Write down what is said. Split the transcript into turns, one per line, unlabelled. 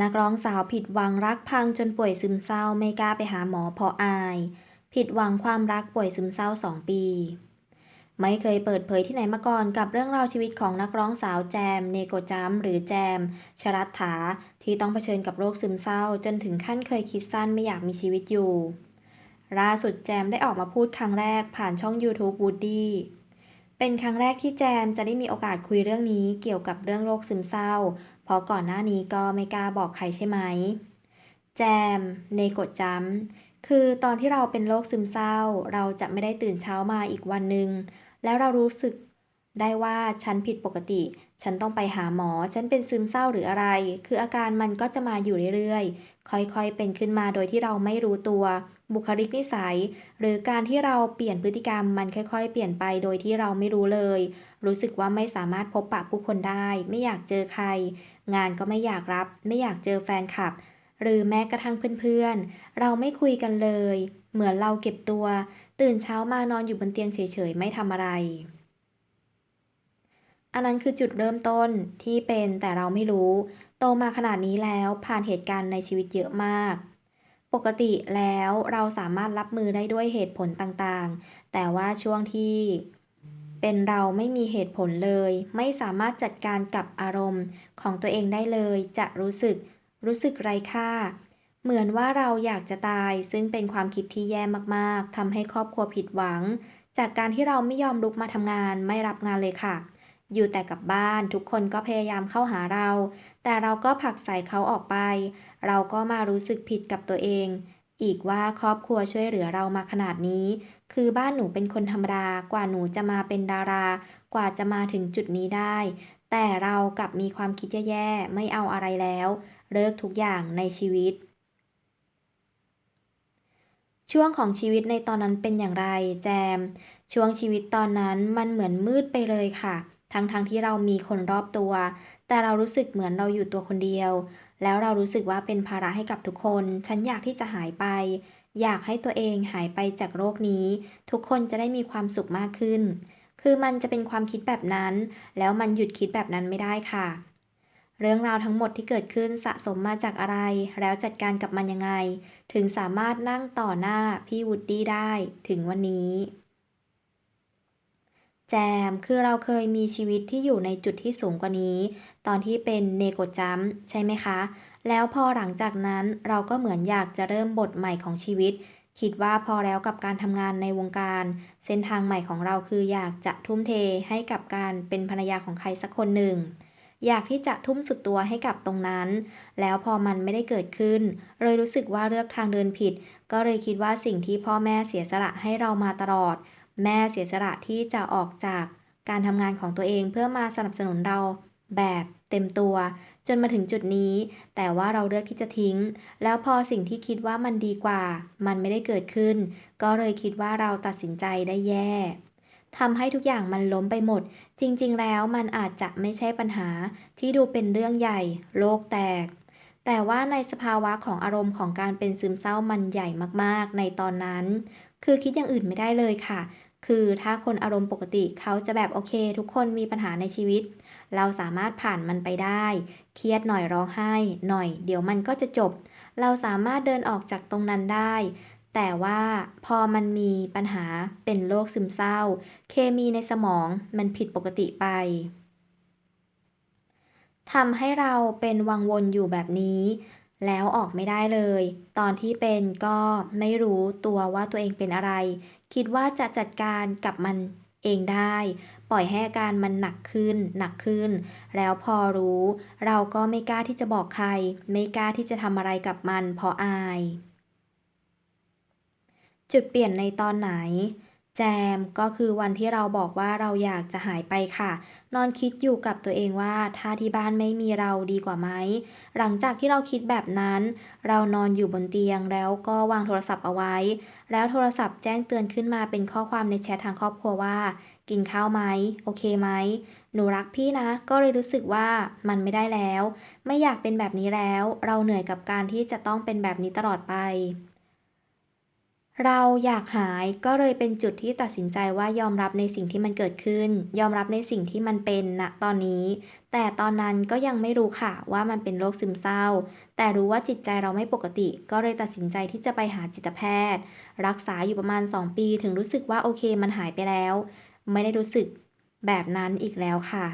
นักร้องสาวผิดหวังรักพังจนป่วยซึมเศร้าไม่กล้าไปหาหมอเพราะอาย ผิดหวังความรักป่วยซึมเศร้าสองปี ไม่เคยเปิดเผยที่ไหนมาก่อนกับเรื่องราวชีวิตของนักร้องสาวแจม เนโกจัมหรือแจม ชรัตถาที่ต้องเผชิญกับโรคซึมเศร้า จนถึงขั้นเคยคิดสั้นไม่อยากมีชีวิตอยู่ล่าสุดแจมได้ออกมาพูดครั้งแรกผ่านช่อง YouTube Woody เป็นครั้งแรกที่แจมจะได้มีโอกาสคุยเรื่องนี้เกี่ยวกับเรื่องโรคซึมเศร้า เพราะก่อนหน้านี้ก็ไม่กล้าบอกใครใช่ไหม แจมเนกะจัมคือตอนที่เราเป็นโรคซึมเศร้า เราจะไม่ได้ตื่นเช้ามาอีกวันหนึ่งแล้วเรารู้สึกได้ว่าฉันผิดปกติ ฉันต้องไปหาหมอ ฉันเป็นซึมเศร้าหรืออะไร คืออาการมันก็จะมาอยู่เรื่อย ค่อยๆ เป็นขึ้นมาโดยที่เราไม่รู้ตัว บุคลิกนิสัย หรือการที่เราเปลี่ยนพฤติกรรมมันค่อยๆ เปลี่ยนไปโดยที่เราไม่รู้เลย รู้สึกว่าไม่สามารถพบปะผู้คนได้ ไม่อยากเจอใคร งานก็ไม่อยากรับ ไม่อยากเจอแฟนคลับ หรือแม้กระทั่งเพื่อนๆ เราไม่คุยกันเลย เหมือนเราเก็บตัว ตื่นเช้ามานอนอยู่บนเตียงเฉยๆ ไม่ทำอะไรอันนั้นคือจุดเริ่มต้นที่เป็นแต่เราไม่รู้ โตมาขนาดนี้แล้วผ่านเหตุการณ์ในชีวิตเยอะมาก ปกติแล้วเราสามารถรับมือได้ด้วยเหตุผลต่างๆ แต่ว่าช่วงที่เป็นเราไม่มีเหตุผลเลย ไม่สามารถจัดการกับอารมณ์ของตัวเองได้เลย จะรู้สึก รู้สึกไร้ค่า เหมือนว่าเราอยากจะตาย ซึ่งเป็นความคิดที่แย่มากๆทำให้ครอบครัวผิดหวัง จากการที่เราไม่ยอมลุกมาทำงานไม่รับงานเลยค่ะ อยู่แต่กับบ้าน ทุกคนก็พยายามเข้าหาเรา แต่เราก็ผลักใส่เขาออกไป เราก็มารู้สึกผิดกับตัวเอง อีกว่าครอบครัวช่วยเหลือเรามาขนาดนี้ คือบ้านหนูเป็นคนธรรมดากว่าหนูจะมาเป็นดารา กว่าจะมาถึงจุดนี้ได้ แต่เรากลับมีความคิดแย่ๆไม่เอาอะไรแล้ว เลิกทุกอย่างในชีวิตช่วงของชีวิตในตอนนั้นเป็นอย่างไรแจม ช่วงชีวิตตอนนั้นมันเหมือนมืดไปเลยค่ะ ทั้งๆทที่เรามีคนรอบตัว แต่เรารู้สึกเหมือนเราอยู่ตัวคนเดียว แล้วเรารู้สึกว่าเป็นภาระให้กับทุกคน ฉันอยากที่จะหายไป อยากให้ตัวเองหายไปจากโรคนี้ ทุกคนจะได้มีความสุขมากขึ้น คือมันจะเป็นความคิดแบบนั้น แล้วมันหยุดคิดแบบนั้นไม่ได้ค่ะ เรื่องราวทั้งหมดที่เกิดขึ้นสะสมมาจากอะไร แล้วจัดการกับมันยังไง ถึงสามารถนั่งต่อหน้าพี่วูดดี้ได้ ถึงวันนี้ แจม คือเราเคยมีชีวิตที่อยู่ในจุดที่สูงกว่านี้ ตอนที่เป็นเนโกจัมใช่ไหมคะ แล้วพอหลังจากนั้นเราก็เหมือนอยากจะเริ่มบทใหม่ของชีวิต คิดว่าพอแล้วกับการทำงานในวงการ เส้นทางใหม่ของเราคืออยากจะทุ่มเทให้กับการเป็นภรรยาของใครสักคนหนึ่ง อยากที่จะทุ่มสุดตัวให้กับตรงนั้น แล้วพอมันไม่ได้เกิดขึ้น เลยรู้สึกว่าเลือกทางเดินผิด ก็เลยคิดว่าสิ่งที่พ่อแม่เสียสละให้เรามาตลอด แม่เสียสละที่จะออกจากการทำงานของตัวเองเพื่อมาสนับสนุนเราแบบเต็มตัว จนมาถึงจุดนี้ แต่ว่าเราเลือกที่จะทิ้ง แล้วพอสิ่งที่คิดว่ามันดีกว่า มันไม่ได้เกิดขึ้น ก็เลยคิดว่าเราตัดสินใจได้แย่ทำให้ทุกอย่างมันล้มไปหมด จริง ๆ แล้วมันอาจจะไม่ใช่ปัญหาที่ดูเป็นเรื่องใหญ่ โลกแตก แต่ว่าในสภาวะของอารมณ์ของการเป็นซึมเศร้ามันใหญ่มากๆ ในตอนนั้น คือคิดอย่างอื่นไม่ได้เลยค่ะ คือถ้าคนอารมณ์ปกติเขาจะแบบโอเค ทุกคนมีปัญหาในชีวิต เราสามารถผ่านมันไปได้ เครียดหน่อยร้องไห้ หน่อย เดี๋ยวมันก็จะจบ เราสามารถเดินออกจากตรงนั้นได้ แต่ว่าพอมันมีปัญหาเป็นโรคซึมเศร้า เคมีในสมองมันผิดปกติไปทำให้เราเป็นวังวนอยู่แบบนี้ แล้วออกไม่ได้เลย ตอนที่เป็นก็ไม่รู้ตัวว่าตัวเองเป็นอะไร คิดว่าจะจัดการกับมันเองได้ ปล่อยให้อาการมันหนักขึ้น หนักขึ้น แล้วพอรู้ เราก็ไม่กล้าที่จะบอกใคร ไม่กล้าที่จะทำอะไรกับมันเพราะอาย จุดเปลี่ยนในตอนไหน แจมก็คือวันที่เราบอกว่าเราอยากจะหายไปค่ะ นอนคิดอยู่กับตัวเองว่าถ้าที่บ้านไม่มีเราดีกว่าไหม หลังจากที่เราคิดแบบนั้น เรานอนอยู่บนเตียงแล้วก็วางโทรศัพท์เอาไว้ แล้วโทรศัพท์แจ้งเตือนขึ้นมาเป็นข้อความในแชททางครอบครัวว่า กินข้าวไหมโอเคไหมหนูรักพี่นะ ก็เลยรู้สึกว่ามันไม่ได้แล้ว ไม่อยากเป็นแบบนี้แล้ว เราเหนื่อยกับการที่จะต้องเป็นแบบนี้ตลอดไป เราอยากหายก็เลยเป็นจุดที่ตัดสินใจว่ายอมรับในสิ่งที่มันเกิดขึ้น ยอมรับในสิ่งที่มันเป็นณตอนนี้แต่แต่ตอนนั้นก็ยังไม่รู้ค่ะว่ามันเป็นโรคซึมเศร้า แต่รู้ว่าจิตใจเราไม่ปกติ ก็เลยตัดสินใจที่จะไปหาจิตแพทย์ รักษาอยู่ประมาณ 2 ปีถึงรู้สึกว่าโอเคมันหายไปแล้ว ไม่ได้รู้สึกแบบนั้นอีกแล้วค่ะ